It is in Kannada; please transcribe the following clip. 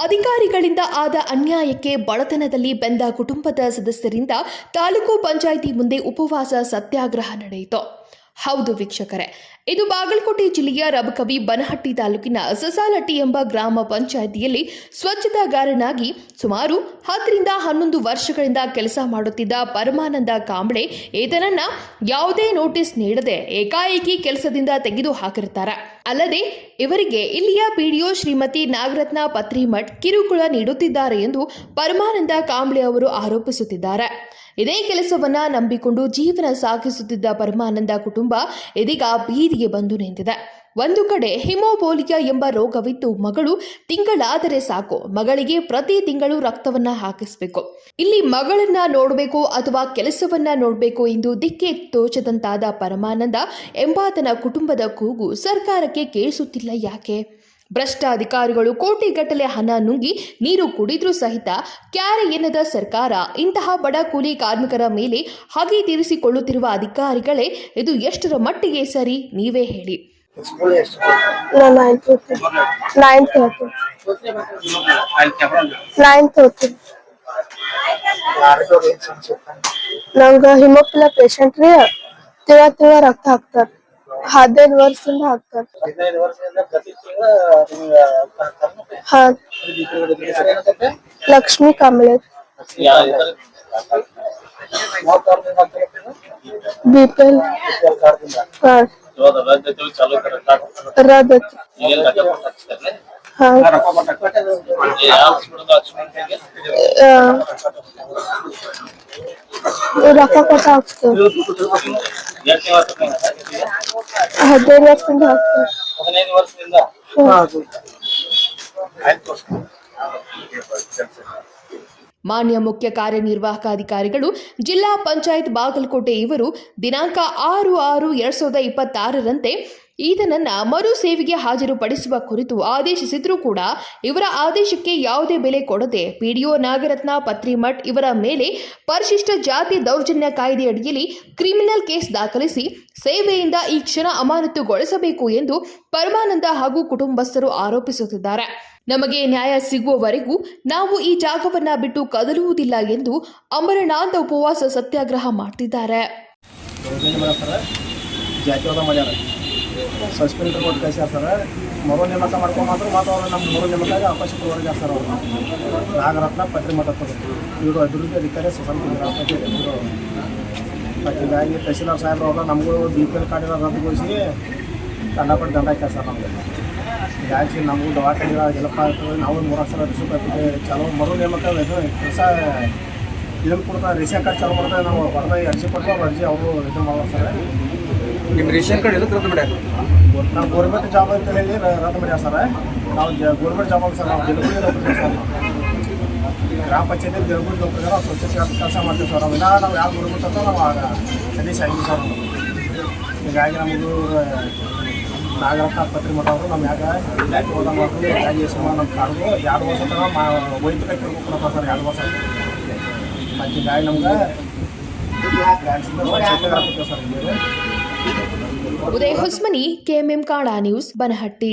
ಅಧಿಕಾರಿಗಳಿಂದ ಆದ ಅನ್ಯಾಯಕ್ಕೆ ಬಡತನದಲ್ಲಿ ಬೆಂದ ಕುಟುಂಬದ ಸದಸ್ಯರಿಂದ ತಾಲೂಕು ಪಂಚಾಯಿತಿ ಮುಂದೆ ಉಪವಾಸ ಸತ್ಯಾಗ್ರಹ ನಡೆಯಿತು. ಹೌದು ವೀಕ್ಷಕರೇ. ಇದು ಬಾಗಲಕೋಟೆ ಜಿಲ್ಲೆಯ ರಬಕವಿ ಬನಹಟ್ಟಿ ತಾಲೂಕಿನ ಸಸಾಲಟ್ಟಿ ಎಂಬ ಗ್ರಾಮ ಪಂಚಾಯಿತಿಯಲ್ಲಿ ಸ್ವಚ್ಛತಾಗಾರನಾಗಿ ಸುಮಾರು ಹತ್ತರಿಂದ ಹನ್ನೊಂದು ವರ್ಷಗಳಿಂದ ಕೆಲಸ ಮಾಡುತ್ತಿದ್ದ ಪರಮಾನಂದ ಕಾಂಬ್ಳೆ ಈತನನ್ನ ಯಾವುದೇ ನೋಟಿಸ್ ನೀಡದೆ ಏಕಾಏಕಿ ಕೆಲಸದಿಂದ ತೆಗೆದು ಹಾಕಿರ್ತಾರೆ ಅಲ್ಲದೆ ಇವರಿಗೆ ಇಲ್ಲಿಯ ಪಿಡಿಒ ಶ್ರೀಮತಿ ನಾಗರತ್ನ ಪತ್ರಿಮಠ್ ಕಿರುಕುಳ ನೀಡುತ್ತಿದ್ದಾರೆ ಎಂದು ಪರಮಾನಂದ ಕಾಂಬ್ಳೆ ಅವರು ಆರೋಪಿಸುತ್ತಿದ್ದಾರೆ. ಇದೇ ಕೆಲಸವನ್ನ ನಂಬಿಕೊಂಡು ಜೀವನ ಸಾಗಿಸುತ್ತಿದ್ದ ಪರಮಾನಂದ ಕುಟುಂಬ ಇದೀಗ ಬೀದಿಗೆ ಬಂದು ನಿಂತಿದೆ. ಒಂದು ಕಡೆ ಹಿಮೋಬೋಲಿಯಾ ಎಂಬ ರೋಗವಿದ್ದು ಮಗಳು ತಿಂಗಳಾದರೆ ಸಾಕು. ಮಗಳಿಗೆ ಪ್ರತಿ ತಿಂಗಳು ರಕ್ತವನ್ನ ಹಾಕಿಸಬೇಕು. ಇಲ್ಲಿ ಮಗಳನ್ನ ನೋಡಬೇಕು ಅಥವಾ ಕೆಲಸವನ್ನ ನೋಡಬೇಕು ಎಂದು ದಿಕ್ಕೆ ತೋಚದಂತಾದ ಪರಮಾನಂದ ಎಂಬಾತನ ಕುಟುಂಬದ ಕೂಗು ಸರ್ಕಾರಕ್ಕೆ ಕೇಳಿಸುತ್ತಿಲ್ಲ ಯಾಕೆ? ಭ್ರಷ್ಟ ಅಧಿಕಾರಿಗಳು ಕೋಟಿಗಟ್ಟಲೆ ಹಣ ನುಂಗಿ ನೀರು ಕುಡಿದ್ರೂ ಸಹಿತ ಕ್ಯಾರೆ ಎನ್ನದ ಸರ್ಕಾರ, ಇಂತಹ ಬಡ ಕೂಲಿ ಕಾರ್ಮಿಕರ ಮೇಲೆ ಹಗೆ ತೀರಿಸಿಕೊಳ್ಳುತ್ತಿರುವ ಅಧಿಕಾರಿಗಳೇ, ಇದು ಎಷ್ಟರ ಮಟ್ಟಿಗೆ ಸರಿ? ನೀವೇ ಹೇಳಿ. ನಮ್ಗ ಹಿಮೋಫಿಲ ಪೇಷಂಟ್ ರೀ ತಿಳ ತಿಳ ರಕ್ತ ಹಾಕ್ತಾರ. ಹದಿನೈದು ವರ್ಷದಿಂದ ಹಾಕ್ತಾರ ಹದಿನೈದು ವರ್ಷದಿಂದ ಪ್ರತಿ ತಿಂಗಳ ನಿಮ್ಗೆ ಕರ್ಕೊಂಡು ಹಾ ಏನಂತಂದ್ರೆ ಲಕ್ಷ್ಮಿ ಕಾಂಬ್ಳೆ ಮೂವತ್ತಾರರಿಂದ ಹದಿನೈದು ಬಿ ಪಿ ಎಲ್ ಕಾರ್ದಿಂದ ಹಾ ರದ್ದು ಹಾ ಆ, ರೊಕ್ಕ ಕೊಟ್ಟು ಹಾಕ್ತಾರ ಹದಿನೈದು ವರ್ಷದಿಂದ ಹದಿನೈದು ವರ್ಷದಿಂದ? ಆಯ್ತು ಮಾನ್ಯ ಮುಖ್ಯ ಕಾರ್ಯನಿರ್ವಾಹಕ ಅಧಿಕಾರಿಗಳು ಜಿಲ್ಲಾ ಪಂಚಾಯತ್ ಬಾಗಲಕೋಟೆ ಇವರು ದಿನಾಂಕ ಆರು ಆರು ಎರಡ್ ಸಾವಿರದ ಇಪ್ಪತ್ತಾರರಂತೆ ಈತನನ್ನ ಮರು ಸೇವೆಗೆ ಹಾಜರುಪಡಿಸುವ ಕುರಿತು ಆದೇಶಿಸಿದ್ರೂ ಕೂಡ ಇವರ ಆದೇಶಕ್ಕೆ ಯಾವುದೇ ಬೆಲೆ ಕೊಡದೆ ಪಿಡಿಒ ನಾಗರತ್ನ ಪತ್ರಿಮಠ್ ಇವರ ಮೇಲೆ ಪರಿಶಿಷ್ಟ ಜಾತಿ ದೌರ್ಜನ್ಯ ಕಾಯ್ದೆಯಡಿಯಲ್ಲಿ ಕ್ರಿಮಿನಲ್ ಕೇಸ್ ದಾಖಲಿಸಿ ಸೇವೆಯಿಂದ ಈ ಕ್ಷಣ ಅಮಾನತುಗೊಳಿಸಬೇಕು ಎಂದು ಪರಮಾನಂದ ಹಾಗೂ ಕುಟುಂಬಸ್ಥರು ಆರೋಪಿಸುತ್ತಿದ್ದಾರೆ. ನಮಗೆ ನ್ಯಾಯ ಸಿಗುವವರೆಗೂ ನಾವು ಈ ಜಾಗವನ್ನ ಬಿಟ್ಟು ಕದಲುವುದಿಲ್ಲ ಎಂದು ಅಮರನಾಥ ಉಪವಾಸ ಸತ್ಯಾಗ್ರಹ ಮಾಡ್ತಿದ್ದಾರೆ ಸಸ್ಪೆಂಡ್ ಸರ್ ಮಾಡ್ಕೊಂಬಂದ್ರು ಮತ್ತು ಅವ್ರು ನಾಗರತ್ನ ಇವರು ಅಭಿವೃದ್ಧಿ ಇವರು ಹೀಗಾಗಿ ತಹಸೀಲ್ದಾರ್ ಅವ್ರು ನಮಗೂ ಬಿ ಪಿ ಎಲ್ ಕಾರ್ಡಿನ ರದ್ದುಗೊಳಿಸಿ ಕಂಡಪಟ್ಟು ದಂಡ ಹಾಕ್ಯಾರ ಸರ್ ನಮಗೆ ಹೀಗಾಗಿ ನಮಗೂ ದವಾಖಾನೆ ಎಲ್ಲಪ್ಪ ಆಗ್ತದೆ ನಾವು ಮೂರು ಸಲ ರಿಸೀವ್ ಬರ್ತೀವಿ ಚಲೋ ಮರು ನೇಮಕ ಇದು ಕೆಲಸ ಇದನ್ನು ಕೊಡ್ತಾರೆ ರೇಷನ್ ಕಾರ್ಡ್ ಚಾಲು ಮಾಡ್ತಾರೆ ನಾವು ಹೊರದಾಗಿ ಅರ್ಜಿ ಕೊಟ್ಟು ಅರ್ಜಿ ಅವರು ಇದು ಮಾಡೋ ಸರ್ ನಿಮ್ಮ ರೇಷನ್ ಕಾರ್ಡ್ ಎದಕ್ಕೆ ರದ್ದು ಮಾಡ್ಯಾರ? ನಾವು ಗೌರ್ಮೆಂಟ್ ಜಾಬ್ ಅಂತ ಹೇಳಿ ರದ್ದು ಮಾಡ್ಯಾರ ಸರ್. ನಾವು ಗೌರ್ಮೆಂಟ್ ಜಾಬ್ ಅಲ್ಲ ಸರ್ ನಾವು ದಿನಗೂಲಿ ನೌಕರಿ ಸರ್. ಗ್ರಾಮ ಪಂಚಾಯತಿ ದಿನಗೂಲಿ ನೌಕರಿ ನಾವು ಸ್ವಚ್ಛತೆ ಕೆಲಸ ಮಾಡ್ತೀವಿ ಸರ್. ಇನ್ನೂ ನಾವು ಯಾವ ಗೌರ್ಮೆಂಟ್ ಅಂತ ನಾವು ಆಗ ಸರಿ ಆಗಿ ಸರ್ ಹೀಗಾಗಿ ನಮಗೂ ನಾಗರತ್ನ ಪತ್ರಿ ಮಠ ಅವರು ನಮ್ಮ ಯಾಕೆ ಇಲಾಖೆ ಹೋದ ಮಾಡ್ಕೊಂಡು ಯಾಕೆ ಸುಮಾರು ನಮ್ಮ ಕಾಡ್ದು ಎರಡು ವರ್ಷ ತನಕ ಮಾ ಒಯ್ತು ಕಟ್ಟಿರ್ಬೇಕು ಕೊಡಪ್ಪ ಸರ್ ಎರಡು ವರ್ಷ ಮತ್ತು ಗಾಡಿ ನಮ್ಗೆ ಉದಯ್ ಹೊಸ್ಮನಿ, ಕೆಎಂಎಂ ಕಾಡಾ ನ್ಯೂಸ್, ಬನಹಟ್ಟಿ.